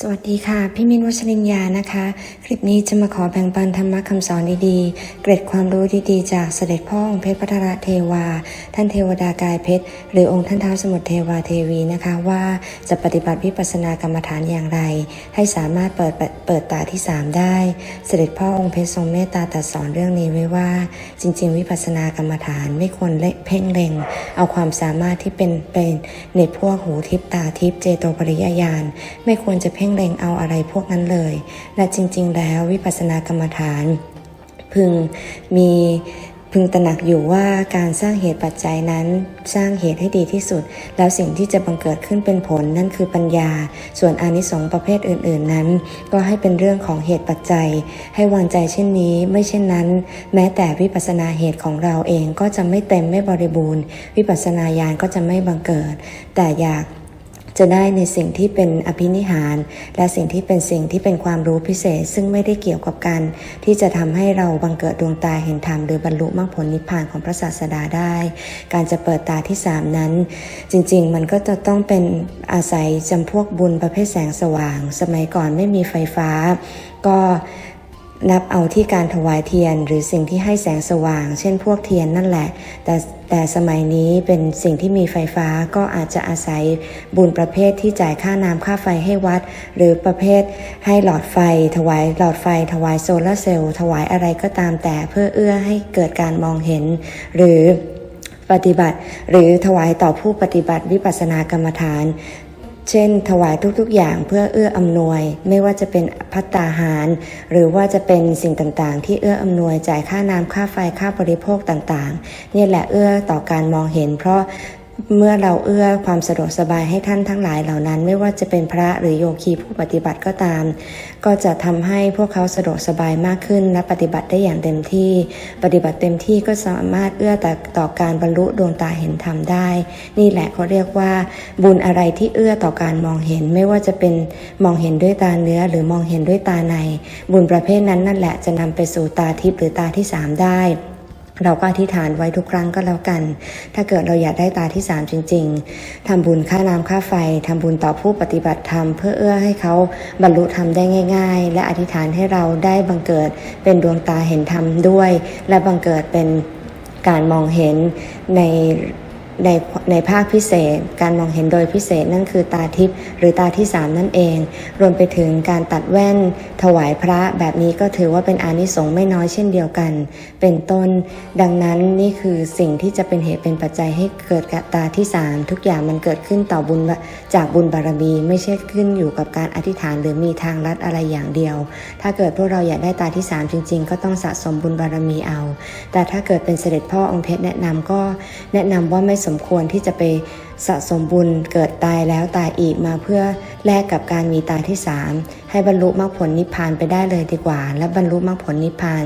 สวัสดีค่ะ พี่มินวัชรินยานะคะ คลิปนี้จะมาขอแบ่งปันธรรมะคำสอนดีๆ เกร็ดความรู้ดีๆ จากเสด็จพ่อองค์เพชรพัทรเทวา ท่านเทวดากายเพชร หรือองค์ท่านท้าวสมุทรเทวาเทวีนะคะ ว่าจะปฏิบัติวิปัสสนากรรมฐานอย่างไร ให้สามารถเปิดเปิดตาที่สามได้ เสด็จพ่อองค์เพชรทรงเมตตาตรัสสอนเรื่องนี้ไว้ว่า จริง ๆ วิปัสสนากรรมฐานไม่ควรเละเพ่งเล็ง เอาความสามารถที่เป็นเป็นในพวกหูทิพตาทิพเจโตปริยญาณไม่ควรจะเพ่งเล็งเอาอะไรพวกนั้นเลย และจริง ๆ แล้ววิปัสสนากรรมฐาน พึงมีพึงตระหนักอยู่ว่าการสร้างเหตุปัจจัยนั้นสร้างเหตุให้ดีที่สุด แล้วสิ่งที่จะบังเกิดขึ้นเป็นผลนั่นคือปัญญา ส่วนอนิสงส์ประเภทอื่น ๆนั้น ก็ให้เป็นเรื่องของเหตุปัจจัย ให้วางใจเช่นนี้ ไม่เช่นนั้น แม้แต่วิปัสสนาเหตุของเราเองก็จะไม่เต็มไม่บริบูรณ์ วิปัสสนาญาณก็จะไม่บังเกิด แต่อยาก จะได้ในสิ่งที่เป็นอภินิหาร และสิ่งที่เป็นสิ่งที่เป็นความรู้พิเศษ ซึ่งไม่ได้เกี่ยวกับการที่จะทำให้เราบังเกิดดวงตาเห็นธรรมหรือบรรลุมรรคผลนิพพานของพระศาสดาได้ การจะเปิดตาที่สามนั้น จริงๆ มันก็จะต้องเป็นอาศัยจำพวกบุญประเภทแสงสว่าง สมัยก่อนไม่มีไฟฟ้า ก็ นับเอาที่การถวายเทียนหรือสิ่งที่ให้แสงสว่าง เช่นพวกเทียนนั่นแหละ แต่แต่สมัยนี้เป็นสิ่งที่มีไฟฟ้าก็อาจจะอาศัยบุญประเภทที่จ่ายค่าน้ำค่าไฟให้วัด หรือประเภทให้หลอดไฟ ถวายหลอดไฟ ถวายโซลาร์เซลล์ถวายอะไรก็ตามแต่เพื่อเอื้อให้เกิดการมองเห็น หรือปฏิบัติ หรือถวายต่อผู้ปฏิบัติวิปัสสนากรรมฐาน เช่น ถวายทุกๆอย่างเพื่อเอื้ออำนวย ไม่ว่าจะเป็นพัตตาหาร หรือว่าจะเป็นสิ่งต่างๆ ที่เอื้ออำนวยจ่ายค่าน้ำค่าไฟค่าบริโภคต่างๆ เนี่ยแหละเอื้อต่อการมองเห็น เพราะ เมื่อเราเอื้อความสะดวกสบายให้ท่านทั้งหลายเหล่านั้น ไม่ว่าจะเป็นพระหรือโยคีผู้ปฏิบัติก็ตาม ก็จะทำให้พวกเขาสะดวกสบายมากขึ้นและปฏิบัติได้อย่างเต็มที่ ปฏิบัติเต็มที่ก็สามารถเอื้อต่อต่อการบรรลุดวงตาเห็นธรรมได้ นี่แหละเขาเรียกว่า บุญอะไรที่เอื้อต่อการมองเห็นไม่ว่าจะเป็นมองเห็นด้วยตาเนื้อ หรือมองเห็นด้วยตาใน บุญประเภทนั้นนั่นแหละจะนำไปสู่ตาทิพย์หรือตาที่สามได้ เราก็อธิษฐานไว้ทุกครั้งก็แล้วกัน ถ้าเกิดเราอยากได้ตาที่สามจริง ๆทำบุญค่าน้ำค่าไฟทำบุญต่อผู้ปฏิบัติธรรม เพื่อเอื้อให้เขาบรรลุธรรมได้ง่าย ๆ และอธิษฐานให้เราได้บังเกิดเป็นดวงตาเห็นธรรมด้วย และบังเกิดเป็นการมองเห็นใน ในในภาคพิเศษ การมองเห็นโดยพิเศษนั่นคือตาทิพย์หรือตาที่สามนั่นเอง รวมไปถึงการตัดแว่น ถวายพระแบบนี้ก็ถือว่าเป็นอานิสงส์ไม่น้อยเช่นเดียวกัน เป็นต้น ดังนั้นนี่คือสิ่งที่จะเป็นเหตุเป็นปัจจัยให้เกิดกตาที่สามทุกอย่างมันเกิดขึ้นต่อบุญจากบุญบารมีไม่ใช่ขึ้นอยู่กับการอธิษฐานหรือมีทางลัดอะไรอย่างเดียว ถ้าเกิดพวกเราอยากได้ตาที่สามจริง ๆ ก็ต้องสะสมบุญบารมีเอา แต่ถ้าเกิดเป็นเสด็จพ่อองค์เพชรแนะนำก็แนะนำว่าไม่สมควรที่จะไปสะสมบุญเกิดตายแล้วตายอีกมาเพื่อแลกกับการมีตาที่สามให้บรรลุมรรคผลนิพพานไปได้เลยดีกว่า และบรรลุมรรคผลนิพพาน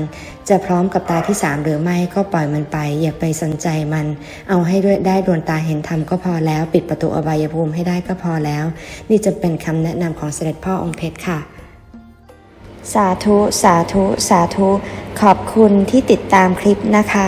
จะพร้อมกับตาที่สามหรือไม่ก็ปล่อยมันไป อย่าไปสนใจมัน เอาให้ด้วยได้ดวงตาเห็นธรรมก็พอแล้ว ปิดประตูอบายภูมิให้ได้ก็พอแล้ว นี่จะเป็นคำแนะนำของเสด็จพ่อองค์เพชรค่ะสาธุ สาธุ สาธุ ขอบคุณที่ติดตามคลิปนะคะ